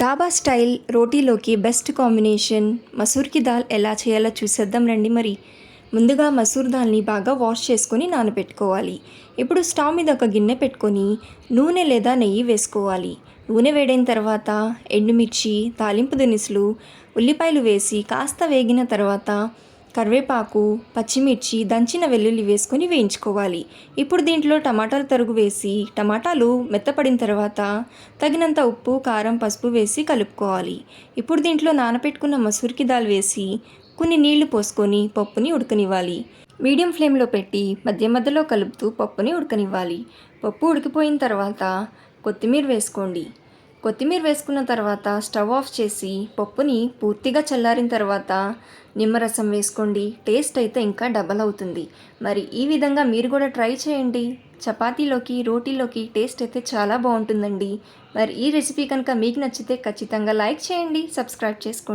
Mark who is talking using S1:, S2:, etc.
S1: డాబా స్టైల్ రోటీలోకి best combination మసూర్కి దాల్ ఎలా చేయాలో చూసేద్దాం రండి మరి. ముందుగా మసూర్ దాల్ని బాగా వాష్ చేసుకొని నానబెట్టుకోవాలి. ఇప్పుడు స్టవ్ మీద ఒక గిన్నె పెట్టుకొని నూనె లేదా నెయ్యి వేసుకోవాలి. నూనె వేడైన తర్వాత ఎండుమిర్చి తాలింపు దినుసులు ఉల్లిపాయలు వేసి కాస్త వేగిన తర్వాత కరివేపాకు పచ్చిమిర్చి దంచిన వెల్లుల్లి వేసుకొని వేయించుకోవాలి. ఇప్పుడు దీంట్లో టమాటాలు తరుగు వేసి టమాటాలు మెత్తపడిన తర్వాత తగినంత ఉప్పు కారం పసుపు వేసి కలుపుకోవాలి. ఇప్పుడు దీంట్లో నానబెట్టుకున్న మసూరికి దాల్ వేసి కొన్ని నీళ్ళు పోసుకొని పప్పుని ఉడకనివ్వాలి. మీడియం ఫ్లేమ్లో పెట్టి మధ్య మధ్యలో కలుపుతూ పప్పుని ఉడకనివ్వాలి. పప్పు ఉడికిపోయిన తర్వాత కొత్తిమీర వేసుకోండి. కొత్తిమీర వేసుకున్న తర్వాత స్టవ్ ఆఫ్ చేసి పప్పుని పూర్తిగా చల్లారిన తర్వాత నిమ్మరసం వేసుకోండి. టేస్ట్ అయితే ఇంకా డబల్ అవుతుంది. మరి ఈ విధంగా మీరు కూడా ట్రై చేయండి. చపాతీలోకి రోటీలోకి టేస్ట్ అయితే చాలా బాగుంటుందండి. మరి ఈ రెసిపీ కనుక మీకు నచ్చితే ఖచ్చితంగా లైక్ చేయండి సబ్స్క్రైబ్ చేసుకోండి.